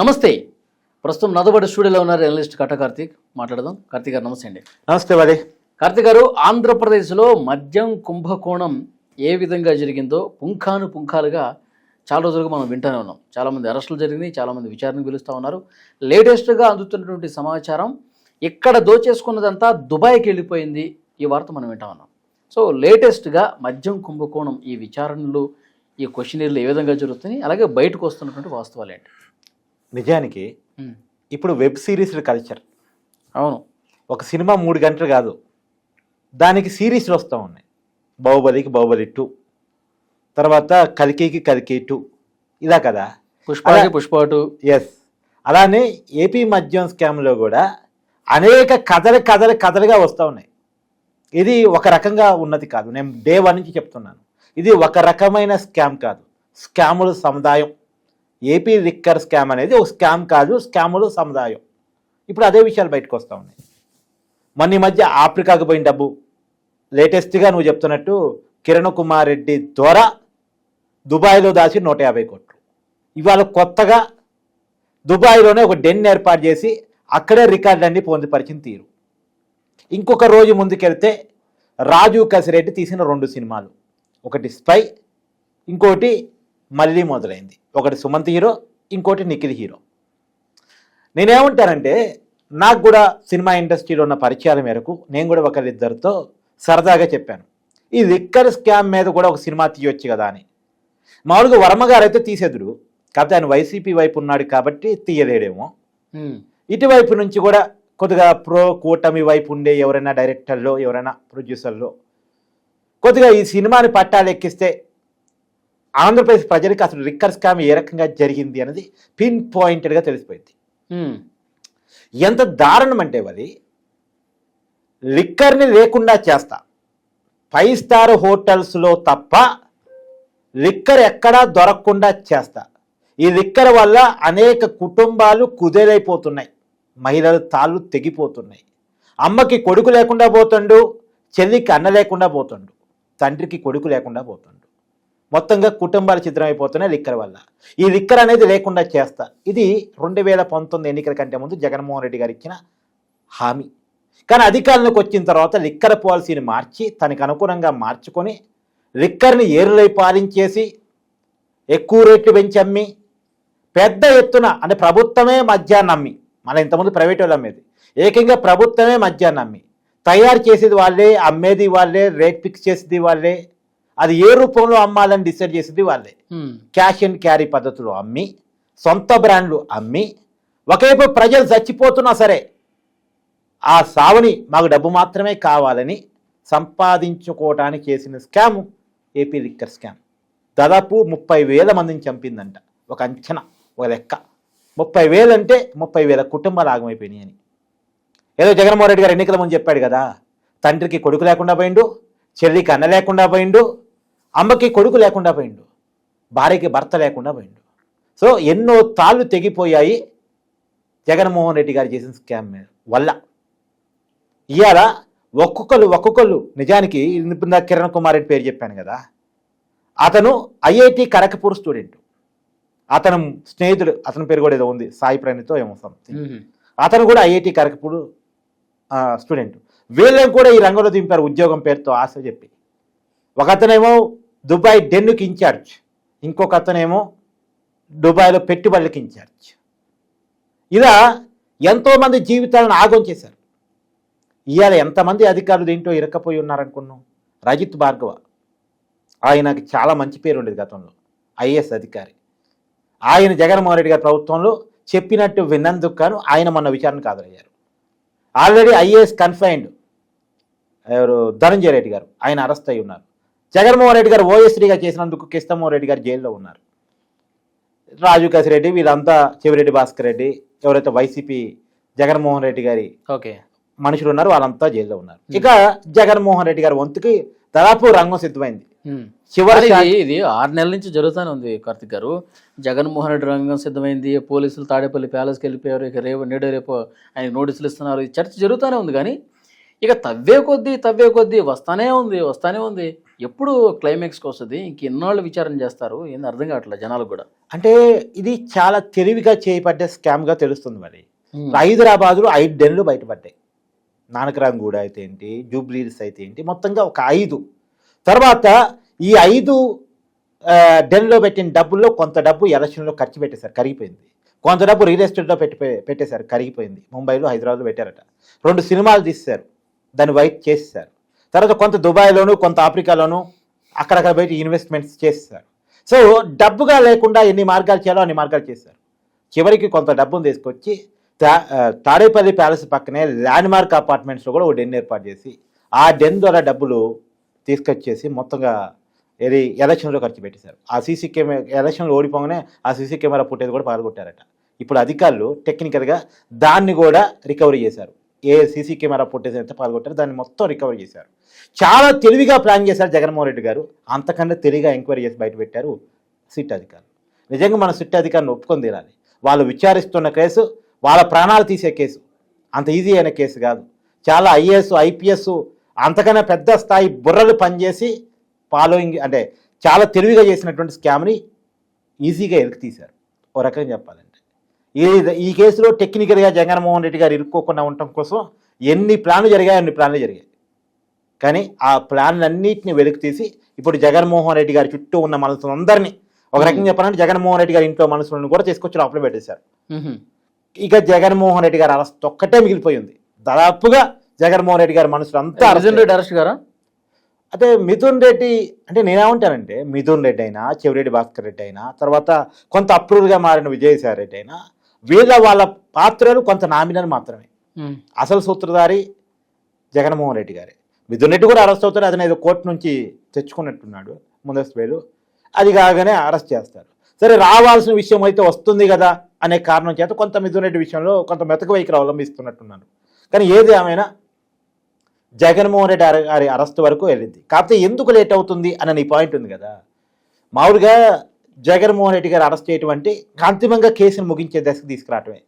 నమస్తే. ప్రస్తుతం నదబడి స్టూడియోలో ఉన్నారు జర్నలిస్ట్ కట్ట కార్తీక్. మాట్లాడదాం. కార్తీక్ గారు నమస్తే అండి. నమస్తే మరి కార్తీక్ గారు ఆంధ్రప్రదేశ్లో మద్యం కుంభకోణం ఏ విధంగా జరిగిందో పుంఖాను పుంఖాలుగా చాలా రోజులుగా మనం వింటూనే ఉన్నాం. చాలామంది అరెస్టులు జరిగినాయి చాలామంది విచారణకు పిలుస్తూ ఉన్నారు. లేటెస్ట్గా అందుతున్నటువంటి సమాచారం ఇక్కడ దోచేసుకున్నదంతా దుబాయ్కి వెళ్ళిపోయింది. ఈ వార్త మనం వింటా ఉన్నాం. సో లేటెస్ట్గా మద్యం కుంభకోణం ఈ విచారణలు ఈ క్వశ్చనీర్లు ఏ విధంగా జరుగుతున్నాయి అలాగే బయటకు వస్తున్నటువంటి వాస్తవాలు ఏంటి? నిజానికి ఇప్పుడు వెబ్ సిరీస్ల కల్చర్. అవును. ఒక సినిమా మూడు గంటలు కాదు. దానికి సిరీస్లు వస్తూ ఉన్నాయి. బాహుబలికి బాహుబలి టూ. తర్వాత కలికికి కలికి టూ. ఇలా కదా? పుష్పాకి అలా- పుష్పాటు ఎస్ అలానే ఏపీ మద్యం స్కామ్లో కూడా అనేక కథలు కథలు కథలుగా వస్తూ ఉన్నాయి. ఇది ఒక రకంగా ఉన్నది కాదు. నేను డే వన్ నుంచి చెప్తున్నాను. ఇది ఒక రకమైన స్కామ్ కాదు. స్కాముల సముదాయం. ఏపీ రిక్కర్ స్కామ్ అనేది ఒక స్కామ్ కాదు స్కాములు సముదాయం. ఇప్పుడు అదే విషయాలు బయటకు వస్తూ ఉన్నాయి. మొన్న ఈ మధ్య ఆఫ్రికాకు పోయిన డబ్బు. లేటెస్ట్గా నువ్వు చెప్తున్నట్టు కిరణ్ కుమార్ రెడ్డి ద్వారా దుబాయ్లో దాచి నూట యాభై కోట్లు. ఇవాళ కొత్తగా దుబాయ్లోనే ఒక డెన్ ఏర్పాటు చేసి అక్కడే రికార్డులన్నీ పొందుపరిచిన తీరు. ఇంకొక రోజు ముందుకెళ్తే రాజు కసిరెడ్డి తీసిన రెండు సినిమాలు. ఒకటి స్పై ఇంకోటి మళ్ళీ మొదలైంది. ఒకటి సుమంత్ హీరో ఇంకోటి నిఖిల్ హీరో. నేనేమంటానంటే నాకు కూడా సినిమా ఇండస్ట్రీలో ఉన్న పరిచయాల మేరకు నేను కూడా ఒకరిద్దరితో సరదాగా చెప్పాను. ఈ లిక్కర్ స్కామ్ మీద కూడా ఒక సినిమా తీయొచ్చు కదా అని. మామూలుగా వర్మ గారు అయితే తీసేదుడు కాకపోతే ఆయన వైసీపీ వైపు ఉన్నాడు కాబట్టి తీయలేడేమో. ఇటువైపు నుంచి కూడా కొద్దిగా ప్రో కూటమి వైపు ఉండే ఎవరైనా డైరెక్టర్లో ఎవరైనా ప్రొడ్యూసర్లో కొద్దిగా ఈ సినిమాని పట్టాలెక్కిస్తే ఆంధ్రప్రదేశ్ ప్రజలకు అసలు లిక్కర్ స్కామ్ ఏ రకంగా జరిగింది అనేది పిన్ పాయింటెడ్గా తెలిసిపోయింది. ఎంత దారుణం అంటే అది లిక్కర్ని లేకుండా చేస్తా. ఫైవ్ స్టార్ హోటల్స్లో తప్ప లిక్కర్ ఎక్కడా దొరకకుండా చేస్తా. ఈ లిక్కర్ వల్ల అనేక కుటుంబాలు కుదేలైపోతున్నాయి. మహిళల తాళ్ళు తెగిపోతున్నాయి. అమ్మకి కొడుకు లేకుండా పోతుండు చెల్లికి అన్న లేకుండా పోతుండు తండ్రికి కొడుకు లేకుండా పోతుండు. మొత్తంగా కుటుంబాలు అయిపోతున్నాయి లిక్కర్ వల్ల. ఈ లిక్కర్ అనేది లేకుండా చేస్తా. ఇది రెండు వేల పంతొమ్మిది ఎన్నికల కంటే ముందు జగన్మోహన్ రెడ్డి గారు ఇచ్చిన హామీ. కానీ అధికారంలోకి వచ్చిన తర్వాత లిక్కర్ పాలసీని మార్చి తనకు అనుగుణంగా మార్చుకొని లిక్కర్ని ఏరులై పాలించేసి ఎక్కువ రేట్లు పెంచి అమ్మి పెద్ద ఎత్తున అంటే ప్రభుత్వమే మద్యాన్ని అమ్మి. మన ఇంతకుముందు ప్రైవేట్ వాళ్ళు అమ్మేది ఏకంగా ప్రభుత్వమే మద్యాన్ని అమ్మి. తయారు చేసేది వాళ్ళే అమ్మేది వాళ్ళే రేట్ ఫిక్స్ చేసేది వాళ్ళే అది ఏ రూపంలో అమ్మాలని డిసైడ్ చేసేది వాళ్ళే. క్యాష్ అండ్ క్యారీ పద్ధతిలో అమ్మి సొంత బ్రాండ్లు అమ్మి ఒకవైపు ప్రజలు చచ్చిపోతున్నా సరే ఆ సావుని మాకు డబ్బు మాత్రమే కావాలని సంపాదించుకోవటానికి చేసిన స్కామ్ ఏపీ లిక్కర్ స్కామ్. దాదాపు ముప్పై వేల మందిని చంపిందంట. ఒక అంచనా ఒక లెక్క. ముప్పై వేలు అంటే ముప్పై వేల కుటుంబాలు ఆగమైపోయినాయి అని. ఏదో జగన్మోహన్ రెడ్డి గారు ఎన్నికల ముందు చెప్పాడు కదా తండ్రికి కొడుకు లేకుండా పోయిండు చెల్లికి అన్న లేకుండా పోయిండు అమ్మకి కొడుకు లేకుండా పోయిండు. భార్యకి భర్త లేకుండా పోయిండు. సో ఎన్నో తాళ్ళు తెగిపోయాయి జగన్మోహన్ రెడ్డి గారు చేసిన స్కామ్ వల్ల. ఇవాళ ఒక్కొక్కరు ఒక్కొక్కరు నిజానికి ఇందా కిరణ్ కుమార్ రెడ్డి పేరు చెప్పాను కదా. అతను ఐఐటి కరకపూర్ స్టూడెంట్. అతను స్నేహితుడు అతని పేరు కూడా ఏదో ఉంది సాయి ప్రణితో ఏమో సంథింగ్ అతను కూడా ఐఐటి కరకపూర్ ఆ, స్టూడెంట్. వీళ్ళని కూడా ఈ రంగంలో దింపారు ఉద్యోగం పేరుతో ఆశ చెప్పి. ఒక అతనేమో దుబాయ్ డెన్నుకి ఇన్ఛార్జ్ ఇంకొక అతనేమో దుబాయ్లో పెట్టుబడులకు ఇన్ఛార్జ్ ఇలా ఎంతోమంది జీవితాలను ఆగం చేశారు. ఇవాళ ఎంతమంది అధికారులు దీంట్లో ఇరక్కపోయి ఉన్నారనుకున్నాం రజిత్ భార్గవ. ఆయనకు చాలా మంచి పేరు ఉండేది గతంలో. ఐఏఎస్ అధికారి. ఆయన జగన్మోహన్ రెడ్డి గారి ప్రభుత్వంలో చెప్పినట్టు విన్నందుకు కాను ఆయన మొన్న విచారణకు హాజరయ్యారు. ఆల్రెడీ ఐఏఎస్ కన్ఫైన్డ్ ఎవరు? ధనంజయ రెడ్డి గారు. ఆయన అరెస్ట్ అయి ఉన్నారు. జగన్మోహన్ రెడ్డి గారు ఓఎస్డీగా చేసినందుకు కిష్టమోహన్ రెడ్డి గారు జైల్లో ఉన్నారు. రాజు కసిరెడ్డి వీళ్ళంతా చెవిరెడ్డి భాస్కర్ రెడ్డి ఎవరైతే వైసీపీ జగన్మోహన్ రెడ్డి గారి ఓకే. మనుషులు ఉన్నారు వాళ్ళంతా జైల్లో ఉన్నారు. ఇక జగన్మోహన్ రెడ్డి గారి వంతుకి దాదాపు రంగం సిద్ధమైంది. చివరి ఇది ఆరు నెలల నుంచి జరుగుతూనే ఉంది కార్తిక్ గారు. జగన్మోహన్ రెడ్డి రంగం సిద్ధమైంది పోలీసులు తాడేపల్లి ప్యాలెస్కి వెళ్ళిపోయారు ఇక రేపు నేడు రేపు ఆయన నోటీసులు ఇస్తున్నారు. ఈ చర్చ జరుగుతూనే ఉంది కానీ ఇక తవ్వే కొద్దీ తవ్వే కొద్దీ వస్తానే ఉంది వస్తానే ఉంది. ఎప్పుడు క్లైమాక్స్కి వస్తుంది. ఇంక ఎన్నాళ్ళు విచారణ చేస్తారు. ఏంది అర్థం కావట్లేదు జనాలకు కూడా. అంటే ఇది చాలా తెలివిగా చేయబడ్డ స్కామ్గా తెలుస్తుంది మరి. హైదరాబాద్లో ఐదు డెన్లు బయటపడ్డాయి. నానకరాంగూడ అయితే ఏంటి జూబ్లీస్ అయితే ఏంటి మొత్తంగా ఒక ఐదు. తర్వాత ఈ ఐదు డెన్లో పెట్టిన డబ్బుల్లో కొంత డబ్బు ఎలక్షన్లో ఖర్చు పెట్టేశారు కరిగిపోయింది. కొంత డబ్బు రియల్ ఎస్టేట్లో పెట్టి పెట్టేశారు కరిగిపోయింది. ముంబైలో హైదరాబాద్లో పెట్టారట. రెండు సినిమాలు తీశారు దాన్ని వైట్ చేసేసారు తర్వాత కొంత దుబాయ్లోను కొంత ఆఫ్రికాలోను అక్కడక్కడ బయట ఇన్వెస్ట్మెంట్స్ చేస్తారు. సో డబ్బుగా లేకుండా ఎన్ని మార్గాలు చేయాలో అన్ని మార్గాలు చేశారు చివరికి కొంత డబ్బును తీసుకొచ్చి తా- తాడేపల్లి ప్యాలెస్ పక్కనే ల్యాండ్ మార్క్ అపార్ట్మెంట్స్లో కూడా ఒక డెన్ ఏర్పాటు చేసి ఆ డెన్ ద్వారా డబ్బులు తీసుకొచ్చేసి మొత్తంగా ఏది ఎలక్షన్లో ఖర్చు పెట్టేశారు. ఆ సీసీ కెమెరా ఎలక్షన్లో ఓడిపోగానే ఆ సీసీ కెమెరా ఫుటేజ్ కూడా పాల్గొట్టారట ఇప్పుడు అధికారులు టెక్నికల్గా దాన్ని కూడా రికవరీ చేశారు. ఏ సీసీ కెమెరా ఫుటేజ్ అయితే పాల్గొట్టారు దాన్ని మొత్తం రికవరీ చేశారు. చాలా తెలివిగా ప్లాన్ చేశారు జగన్మోహన్ రెడ్డి గారు. అంతకన్నా తెలివిగా ఎంక్వైరీ చేసి బయట పెట్టారు సిట్ అధికారులు. నిజంగా మన సిట్ అధికారులు ఒప్పుకొని తీరాలి. వాళ్ళు విచారిస్తున్న కేసు వాళ్ళ ప్రాణాలు తీసే కేసు. అంత ఈజీ అయిన కేసు కాదు. చాలా ఐఏఎస్ ఐపీఎస్ అంతకన్నా పెద్ద స్థాయి బుర్రలు పనిచేసి ఫాలోయింగ్ అంటే చాలా తెలివిగా చేసినటువంటి స్కామ్ని ఈజీగా ఎరుకు తీశారు. ఓ రకంగా చెప్పాలండి ఈ ఈ కేసులో టెక్నికల్గా జగన్మోహన్ రెడ్డి గారు ఇరుక్కోకుండా ఉండటం కోసం ఎన్ని ప్లాన్లు జరిగాయి అన్ని ప్లాన్లు జరిగాయి. కానీ ఆ ప్లాన్లన్నింటినీ వెలికి తీసి ఇప్పుడు జగన్మోహన్ రెడ్డి గారి చుట్టూ ఉన్న మనసులందరినీ ఒక రకంగా చెప్పాలంటే జగన్మోహన్ రెడ్డి గారి ఇంట్లో మనసులను కూడా తీసుకొచ్చి లోపల పెట్టేశారు. ఇక జగన్మోహన్ రెడ్డి గారు అరెస్ట్ ఒక్కటే మిగిలిపోయింది. దాదాపుగా జగన్మోహన్ రెడ్డి గారి మనసులు అంతా మిథున్ రెడ్డి అరెస్ట్ గారా? అంటే మిథున్ రెడ్డి అంటే నేనేమంటానంటే మిథున్ రెడ్డి అయినా చెవిరెడ్డి భాస్కర్ రెడ్డి అయినా తర్వాత కొంత అప్రూవ్గా మారిన విజయసాయి రెడ్డి అయినా వీళ్ళ వాళ్ళ పాత్రలు కొంత నామినల్ మాత్రమే. అసలు సూత్రధారి జగన్మోహన్ రెడ్డి గారే. మిథున్ రెడ్డి కూడా అరెస్ట్ అవుతారు అతను ఏదో కోర్టు నుంచి తెచ్చుకున్నట్టున్నాడు ముందస్తు వేలు అది కాగానే అరెస్ట్ చేస్తారు. సరే రావాల్సిన విషయం అయితే వస్తుంది కదా అనే కారణం చేత కొంత మిథున్ రెడ్డి విషయంలో కొంత మెతక వైఖరి అవలంబిస్తున్నట్టున్నారు కానీ ఏది ఏమైనా జగన్మోహన్ రెడ్డి గారి అరెస్ట్ వరకు వెళ్ళింది. కాకపోతే ఎందుకు లేట్ అవుతుంది అనే నీ పాయింట్ ఉంది కదా. మామూలుగా జగన్మోహన్ రెడ్డి గారు అరెస్ట్ చేయటం అంటే అంతిమంగా కేసును ముగించే దశకు తీసుకురావటమే.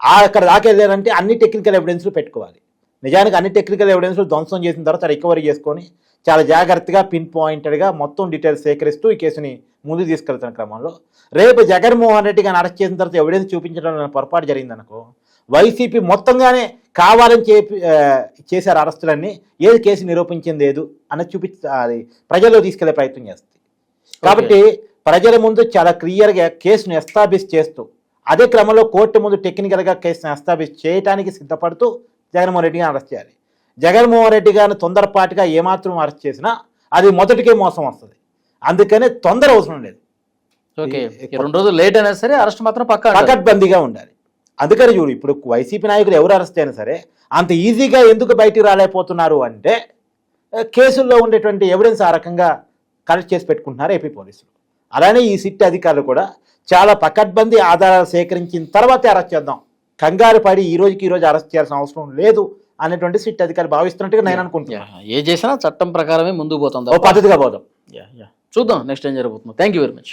ఆ అక్కడ దాకా వెళ్ళారంటే అన్ని టెక్నికల్ ఎవిడెన్స్లు పెట్టుకోవాలి. నిజానికి అన్ని టెక్నికల్ ఎవిడెన్స్లు ధ్వంసం చేసిన తర్వాత రికవరీ చేసుకొని చాలా జాగ్రత్తగా పిన్ పాయింటెడ్గా మొత్తం డీటెయిల్స్ సేకరిస్తూ ఈ కేసుని ముందుకు తీసుకెళ్తున్న క్రమంలో రేపు జగన్మోహన్ రెడ్డి గారిని అరెస్ట్ చేసిన తర్వాత ఎవిడెన్స్ చూపించడం పొరపాటు జరిగిందనుకో వైసీపీ మొత్తంగానే కావాలని చెప్పి చేశారు అరెస్టులన్నీ. ఏది కేసు నిరూపించింది లేదు అన్నది చూపి అది ప్రజల్లో తీసుకెళ్ళే ప్రయత్నం చేస్తుంది. కాబట్టి ప్రజల ముందు చాలా క్లియర్గా కేసును ఎస్టాబ్లిష్ చేస్తూ అదే క్రమంలో కోర్టు ముందు టెక్నికల్గా కేసును ఎస్టాబ్లిష్ చేయడానికి సిద్ధపడుతూ జగన్మోహన్ రెడ్డి గారిని అరెస్ట్ చేయాలి. జగన్మోహన్ రెడ్డి గారిని తొందరపాటుగా ఏమాత్రం అరెస్ట్ చేసినా అది మొదటికే మోసం వస్తుంది. అందుకనే తొందర అవసరం లేదు. ఓకే రెండు రోజులు లేట్ అయినా సరే అరెస్ట్ మాత్రం పక్కా. పకడ్బందీగా ఉండాలి. అందుకని చూడు ఇప్పుడు వైసీపీ నాయకులు ఎవరు అరెస్ట్ అయినా సరే అంత ఈజీగా ఎందుకు బయటికి రాలేకపోతున్నారు అంటే కేసుల్లో ఉండేటువంటి ఎవిడెన్స్ ఆ రకంగా కలెక్ట్ చేసి పెట్టుకుంటున్నారు ఏపీ పోలీసులు. అలానే ఈ సిట్ అధికారులు కూడా చాలా పకడ్బందీ ఆధారాలు సేకరించిన తర్వాతే అరెస్ట్ చేద్దాం. కంగారు పడి ఈ రోజుకి ఈ రోజు అరెస్ట్ చేయాల్సిన అవసరం లేదు అనేటువంటి సిట్ అధికారులు భావిస్తున్నట్టుగా నేను అనుకుంటున్నాను ఏ చేసినా చట్టం ప్రకారమే ముందుకు పోతుంది ఓ పద్ధతిగా పోదాం. Yeah, yeah. చూద్దాం నెక్స్ట్ ఏం జరగబోతుందో. Thank you very much